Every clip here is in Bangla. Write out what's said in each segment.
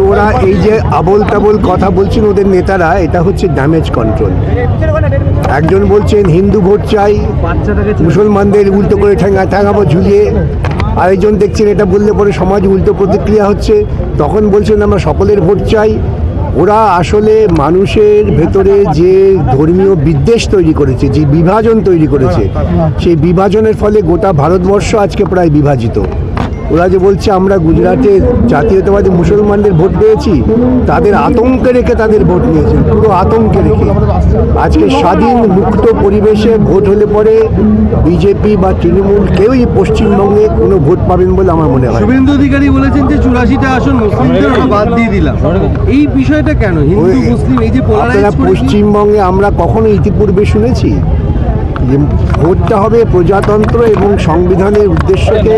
কিন্তু ওরা এই যে আবল তাবল কথা বলছেন ওদের নেতারা, এটা হচ্ছে ড্যামেজ কন্ট্রোল একজন বলছেন, হিন্দু ভোট চাই, মুসলমানদের উল্টো করে ঠেঙা ঠেঙাবো ঝুলিয়ে। আরেকজন দেখছেন, এটা বললে পরে সমাজ উল্টো প্রতিক্রিয়া হচ্ছে। তখন বলছেন, আমরা সকলের ভোট চাই। ওরা আসলে মানুষের ভেতরে যে ধর্মীয় বিদ্বেষ তৈরি করেছে, যে বিভাজন তৈরি করেছে, সেই বিভাজনের ফলে গোটা ভারতবর্ষ আজকে প্রায় বিভাজিত। ওরা যে বলছে আমরা গুজরাটের জাতীয়তাবাদী মুসলমানদের ভোট পেয়েছি তাদের আতঙ্কে রেখে তাদের ভোট নিয়েছে পুরো আতঙ্কে রেখে। আজকে স্বাধীন মুক্ত পরিবেশে ভোট হলে পরে বিজেপি বা তৃণমূল কেউই পশ্চিমবঙ্গে কোনো ভোট পাবেন বলে আমার মনে হয় শুভেন্দু অধিকারী বলেছেন যে চুরাশিটা আসন মুসলিমদের বাদ দিয়ে দিলাম। এই বিষয়টা কেন? হিন্দু মুসলিম এই যে পশ্চিমবঙ্গে আমরা কখনো ইতিপূর্বে শুনেছি ভোটটা হবে প্রজাতন্ত্র এবং সংবিধানের উদ্দেশ্যকে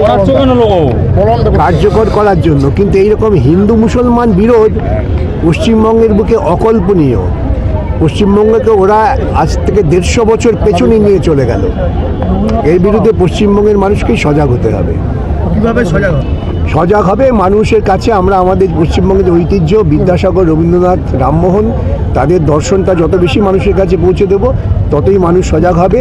কার্যকর করার জন্য। কিন্তু এইরকম হিন্দু মুসলমান বিরোধ পশ্চিমবঙ্গের বুকে অকল্পনীয়। পশ্চিমবঙ্গকে ওরা আজ থেকে দেড়শো বছর পেছনে নিয়ে চলে গেল। এর বিরুদ্ধে পশ্চিমবঙ্গের মানুষকেই সজাগ হতে হবে। কীভাবে সজাগ? সজাগ হবে। মানুষের কাছে আমরা আমাদের পশ্চিমবঙ্গের ঐতিহ্য, বিদ্যাসাগর, রবীন্দ্রনাথ, রামমোহন, তাদের দর্শনটা যত বেশি মানুষের কাছে পৌঁছে দেব, ততই মানুষ সজাগ হবে।